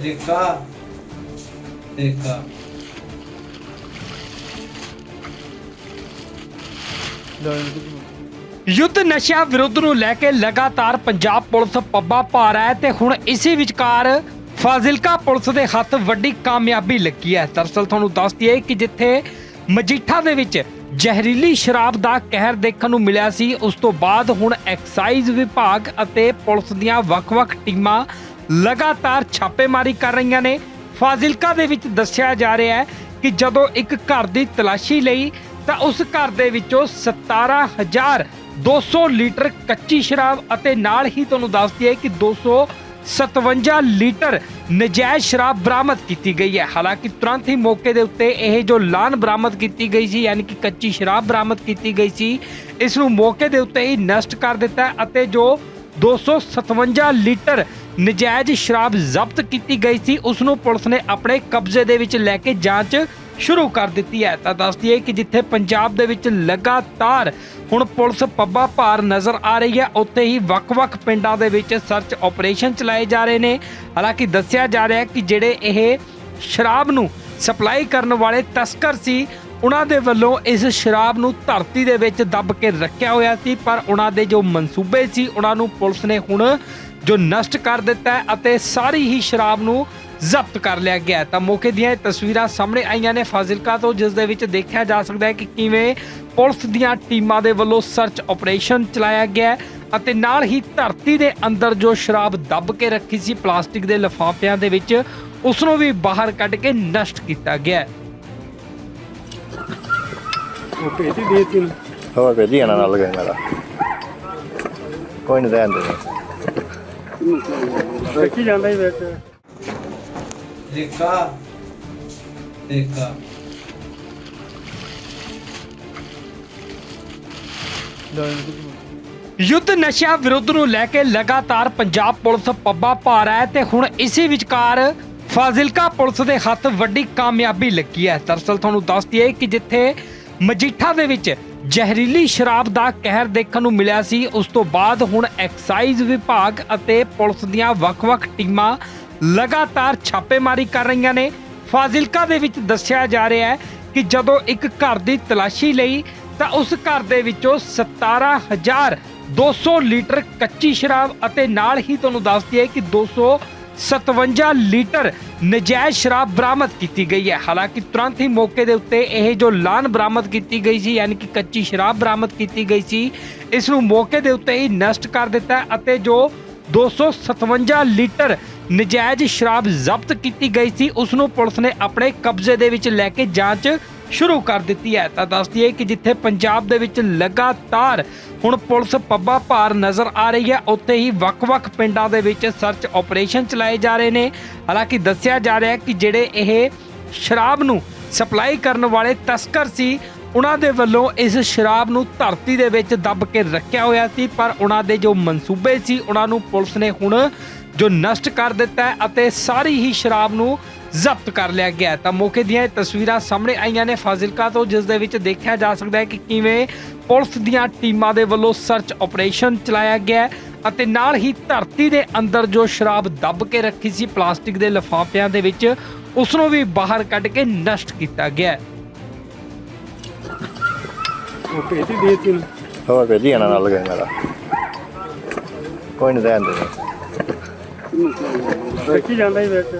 ਤਰੀਕਾ ਤਰੀਕਾ ਯੁੱਧ ਨਸ਼ਿਆਂ ਵਿਰੁੱਧ ਨੂੰ ਲੈ ਕੇ ਲਗਾਤਾਰ ਪੰਜਾਬ ਪੁਲਿਸ ਪੱਬਾ ਪਾ ਹੈ ਤੇ ਹੁਣ ਇਸੇ ਵਿਚਕਾਰ ਫਾਜ਼ਿਲਕਾ ਪੁਲਿਸ ਦੇ ਹੱਥ ਵੱਡੀ ਕਾਮਯਾਬੀ ਲੱਗੀ ਹੈ। ਦਰਸਲ ਤੁਹਾਨੂੰ ਦੱਸ ਦਈਏ ਕਿ ਜਿੱਥੇ ਮਜੀਠਾ ਦੇ ਵਿੱਚ ਜ਼ਹਿਰੀਲੀ ਸ਼ਰਾਬ ਦਾ ਕਹਿਰ ਦੇਖਣ ਨੂੰ ਮਿਲਿਆ ਸੀ, ਉਸ ਤੋਂ ਬਾਅਦ ਹੁਣ ਐਕਸਾਈਜ਼ ਵਿਭਾਗ ਅਤੇ ਪੁਲਿਸ ਦੀਆਂ ਵੱਖ-ਵੱਖ ਟੀਮਾਂ ਲਗਾਤਾਰ ਛਾਪੇਮਾਰੀ ਕਰ ਰਹੀਆਂ ਨੇ। ਫਾਜ਼ਿਲਕਾ ਦੇ ਵਿੱਚ ਦੱਸਿਆ ਜਾ ਰਿਹਾ ਹੈ ਕਿ ਜਦੋਂ ਇੱਕ ਘਰ ਦੀ ਤਲਾਸ਼ੀ ਲਈ, ਤਾਂ ਉਸ ਘਰ ਦੇ ਵਿੱਚੋਂ 17200 ਲੀਟਰ ਕੱਚੀ ਸ਼ਰਾਬ ਅਤੇ ਨਾਲ ਹੀ ਤੁਹਾਨੂੰ ਦੱਸ ਦਈਏ ਕਿ 257 ਲੀਟਰ ਨਜਾਇਜ਼ ਸ਼ਰਾਬ ਬਰਾਮਦ ਕੀਤੀ ਗਈ ਹੈ। ਹਾਲਾਂਕਿ ਤੁਰੰਤ ਹੀ ਮੌਕੇ ਦੇ ਉੱਤੇ ਇਹ ਜੋ ਲਾਨ ਬਰਾਮਦ ਕੀਤੀ ਗਈ ਸੀ, ਯਾਨੀ ਕਿ ਕੱਚੀ ਸ਼ਰਾਬ ਬਰਾਮਦ ਕੀਤੀ ਗਈ ਸੀ, ਇਸ ਨੂੰ ਮੌਕੇ ਦੇ ਉੱਤੇ ਹੀ ਨਸ਼ਟ ਕਰ ਦਿੱਤਾ ਅਤੇ ਜੋ 257 ਲੀਟਰ ਨਜਾਇਜ਼ ਸ਼ਰਾਬ ਜ਼ਬਤ ਕੀਤੀ ਗਈ ਸੀ ਉਸ ਨੂੰ ਪੁਲਿਸ ਨੇ ਆਪਣੇ ਕਬਜ਼ੇ ਦੇ ਵਿੱਚ ਲੈ ਕੇ ਜਾਂਚ ਸ਼ੁਰੂ ਕਰ ਦਿੱਤੀ ਹੈ। ਤਾਂ ਦੱਸ ਦਈਏ ਕਿ ਜਿੱਥੇ ਪੰਜਾਬ ਦੇ ਵਿੱਚ ਲਗਾਤਾਰ ਹੁਣ ਪੁਲਿਸ ਪੱਬਾ ਭਾਰ ਨਜ਼ਰ ਆ ਰਹੀ ਹੈ, ਉੱਥੇ ਹੀ ਵੱਖ-ਵੱਖ ਪਿੰਡਾਂ ਦੇ ਵਿੱਚ ਸਰਚ ਆਪਰੇਸ਼ਨ ਚਲਾਏ ਜਾ ਰਹੇ ਨੇ। ਹਾਲਾਂਕਿ ਦੱਸਿਆ ਜਾ ਰਿਹਾ ਹੈ ਕਿ ਜਿਹੜੇ ਇਹ ਸ਼ਰਾਬ ਨੂੰ ਸਪਲਾਈ ਕਰਨ ਵਾਲੇ ਤਸਕਰ ਸੀ, ਉਹਨਾਂ ਦੇ ਵੱਲੋਂ ਇਸ ਸ਼ਰਾਬ ਨੂੰ ਧਰਤੀ ਦੇ ਵਿੱਚ ਦੱਬ ਕੇ ਰੱਖਿਆ ਹੋਇਆ ਸੀ, ਪਰ ਉਹਨਾਂ ਦੇ ਜੋ ਮਨਸੂਬੇ ਸੀ, ਉਹਨਾਂ ਨੂੰ ਪੁਲਿਸ ਨੇ ਹੁਣ ਜੋ ਨਸ਼ਟ ਕਰ ਦਿੱਤਾ ਹੈ ਅਤੇ ਸਾਰੀ ਹੀ ਸ਼ਰਾਬ ਨੂੰ ਜ਼ਬਤ ਕਰ ਲਿਆ ਗਿਆ। ਤਾਂ ਮੌਕੇ ਦੀਆਂ ਇਹ ਤਸਵੀਰਾਂ ਸਾਹਮਣੇ ਆਈਆਂ ਨੇ ਫਾਜ਼ਿਲਕਾ ਤੋਂ ਜਿਸ ਦੇ ਵਿੱਚ ਦੇਖਿਆ ਜਾ ਸਕਦਾ ਹੈ ਕਿ ਕਿਵੇਂ ਪੁਲਿਸ ਦੀਆਂ ਟੀਮਾਂ ਦੇ ਵੱਲੋਂ ਸਰਚ ਆਪਰੇਸ਼ਨ ਚਲਾਇਆ ਗਿਆ ਅਤੇ ਨਾਲ ਹੀ ਧਰਤੀ ਦੇ ਅੰਦਰ ਜੋ ਸ਼ਰਾਬ ਦੱਬ ਕੇ ਰੱਖੀ ਸੀ ਪਲਾਸਟਿਕ ਦੇ ਲਿਫਾਫਿਆਂ ਦੇ ਵਿੱਚ ਉਸ ਨੂੰ ਵੀ ਬਾਹਰ ਕੱਢ ਕੇ ਨਸ਼ਟ ਕੀਤਾ ਗਿਆ ਹੈ। ਹੋਰ ਭੇਜੀ ਇਹਨਾਂ ਨਾਲ ਗਏ ਮੇਰਾ। ਕੋਈ ਨਹੀਂ ਰਹਿਣ ਦੇ। ਦੇਖੀ ਜਾਂਦਾ ਹੀ ਵਿੱਚ। ਤਰੀਕਾ ਤਰੀਕਾ ਯੁੱਧ ਨਸ਼ਿਆਂ ਵਿਰੁੱਧ ਨੂੰ ਲੈ ਕੇ ਲਗਾਤਾਰ ਪੰਜਾਬ ਪੁਲਿਸ ਪੱਬਾ ਪਾ ਰਿਹਾ ਹੈ ਤੇ ਹੁਣ ਇਸੇ ਵਿਚਕਾਰ ਫਾਜ਼ਿਲਕਾ ਪੁਲਿਸ ਦੇ ਹੱਥ ਵੱਡੀ ਕਾਮਯਾਬੀ ਲੱਗੀ ਹੈ। ਦਰਸਲ ਤੁਹਾਨੂੰ ਦੱਸ ਦਈਏ ਕਿ ਜਿੱਥੇ ਮਜੀਠਾ ਦੇ ਵਿੱਚ ਜ਼ਹਿਰੀਲੀ ਸ਼ਰਾਬ ਦਾ ਕਹਿਰ ਦੇਖਣ ਨੂੰ ਮਿਲਿਆ ਸੀ। ਉਸ ਤੋਂ ਬਾਅਦ ਹੁਣ ਐਕਸਾਈਜ਼ ਵਿਭਾਗ ਅਤੇ ਪੁਲਿਸ ਦੀਆਂ ਵੱਖ-ਵੱਖ ਟੀਮਾਂ ਲਗਾਤਾਰ ਛਾਪੇਮਾਰੀ ਕਰ ਰਹੀਆਂ ਨੇ। ਫਾਜ਼ਿਲਕਾ ਦੇ ਵਿੱਚ ਦੱਸਿਆ ਜਾ ਰਿਹਾ ਹੈ ਕਿ ਜਦੋਂ ਇੱਕ ਘਰ ਦੀ ਤਲਾਸ਼ੀ ਲਈ, ਤਾਂ ਉਸ ਘਰ ਦੇ ਵਿੱਚੋਂ 17200 ਲੀਟਰ ਕੱਚੀ ਸ਼ਰਾਬ ਅਤੇ ਨਾਲ ਹੀ ਤੁਹਾਨੂੰ ਦੱਸ ਦਈਏ ਕਿ 257 ਲੀਟਰ ਨਜਾਇਜ਼ ਸ਼ਰਾਬ ਬਰਾਮਦ ਕੀਤੀ ਗਈ ਹੈ। ਹਾਲਾਂਕਿ ਤੁਰੰਤ ਹੀ ਮੌਕੇ ਦੇ ਉੱਤੇ ਇਹ ਜੋ ਲਾਨ ਬਰਾਮਦ ਕੀਤੀ ਗਈ ਸੀ, ਯਾਨੀ ਕਿ ਕੱਚੀ ਸ਼ਰਾਬ ਬਰਾਮਦ ਕੀਤੀ ਗਈ ਸੀ, ਇਸ ਨੂੰ ਮੌਕੇ ਦੇ ਉੱਤੇ ਹੀ ਨਸ਼ਟ ਕਰ ਦਿੱਤਾ ਅਤੇ ਜੋ 257 ਲੀਟਰ ਨਜਾਇਜ਼ ਸ਼ਰਾਬ ਜ਼ਬਤ ਕੀਤੀ ਗਈ ਸੀ, ਉਸ ਨੂੰ ਪੁਲਿਸ ਨੇ ਆਪਣੇ ਕਬਜ਼ੇ ਦੇ ਵਿੱਚ ਲੈ ਕੇ ਜਾਂਚ ਸ਼ੁਰੂ ਕਰ ਦਿੱਤੀ ਹੈ। ਤਾਂ ਦੱਸ ਦਈਏ ਕਿ ਜਿੱਥੇ ਪੰਜਾਬ ਦੇ ਵਿੱਚ ਲਗਾਤਾਰ ਹੁਣ ਪੁਲਿਸ ਪੱਬਾ ਭਾਰ ਨਜ਼ਰ ਆ ਰਹੀ ਹੈ, ਉੱਥੇ ਹੀ ਵੱਖ-ਵੱਖ ਪਿੰਡਾਂ ਦੇ ਵਿੱਚ ਸਰਚ ਆਪਰੇਸ਼ਨ ਚਲਾਏ ਜਾ ਰਹੇ ਨੇ। ਹਾਲਾਂਕਿ ਦੱਸਿਆ ਜਾ ਰਿਹਾ ਹੈ ਕਿ ਜਿਹੜੇ ਇਹ ਸ਼ਰਾਬ ਨੂੰ ਸਪਲਾਈ ਕਰਨ ਵਾਲੇ ਤਸਕਰ ਸੀ, ਉਹਨਾਂ ਦੇ ਵੱਲੋਂ ਇਸ ਸ਼ਰਾਬ ਨੂੰ ਧਰਤੀ ਦੇ ਵਿੱਚ ਦੱਬ ਕੇ ਰੱਖਿਆ ਹੋਇਆ ਸੀ, ਪਰ ਉਹਨਾਂ ਦੇ ਜੋ ਮਨਸੂਬੇ ਸੀ, ਉਹਨਾਂ ਨੂੰ ਪੁਲਿਸ ਨੇ ਹੁਣ ਜੋ ਨਸ਼ਟ ਕਰ ਦਿੱਤਾ ਅਤੇ ਸਾਰੀ ਹੀ ਸ਼ਰਾਬ ਨੂੰ ਜ਼ਬਤ ਕਰ ਲਿਆ ਗਿਆ। ਤਾਂ ਮੌਕੇ ਦੀਆਂ ਇਹ ਤਸਵੀਰਾਂ ਸਾਹਮਣੇ ਆਈਆਂ ਨੇ। ਫਾਜ਼ਿਲਕਾ ਤੋਂ ਜਿਸ ਦੇ ਵਿੱਚ ਦੇਖਿਆ ਜਾ ਸਕਦਾ ਹੈ ਕਿ ਕਿਵੇਂ ਪੁਲਿਸ ਦੀਆਂ ਟੀਮਾਂ ਦੇ ਵੱਲੋਂ ਸਰਚ ਆਪਰੇਸ਼ਨ ਚਲਾਇਆ ਗਿਆ ਅਤੇ ਨਾਲ ਹੀ ਧਰਤੀ ਦੇ ਅੰਦਰ ਜੋ ਸ਼ਰਾਬ ਦੱਬ ਕੇ ਰੱਖੀ ਸੀ ਪਲਾਸਟਿਕ ਦੇ ਲਿਫਾਫਿਆਂ ਦੇ ਵਿੱਚ ਉਸ ਨੂੰ ਵੀ ਬਾਹਰ ਕੱਢ ਕੇ ਨਸ਼ਟ ਕੀਤਾ ਗਿਆ ਉਹ ਭੇਜੀ ਦੇ ਤਿੰਨ ਹੋਰ ਭੇਜੀ ਇਹਨਾਂ ਨਾਲ ਗਏ ਮੇਰਾ। ਕੋਈ ਨਹੀਂ ਰਹਿਣ ਦੇ। ਦੇਖੀ ਜਾਂਦਾ ਹੀ ਵਿੱਚ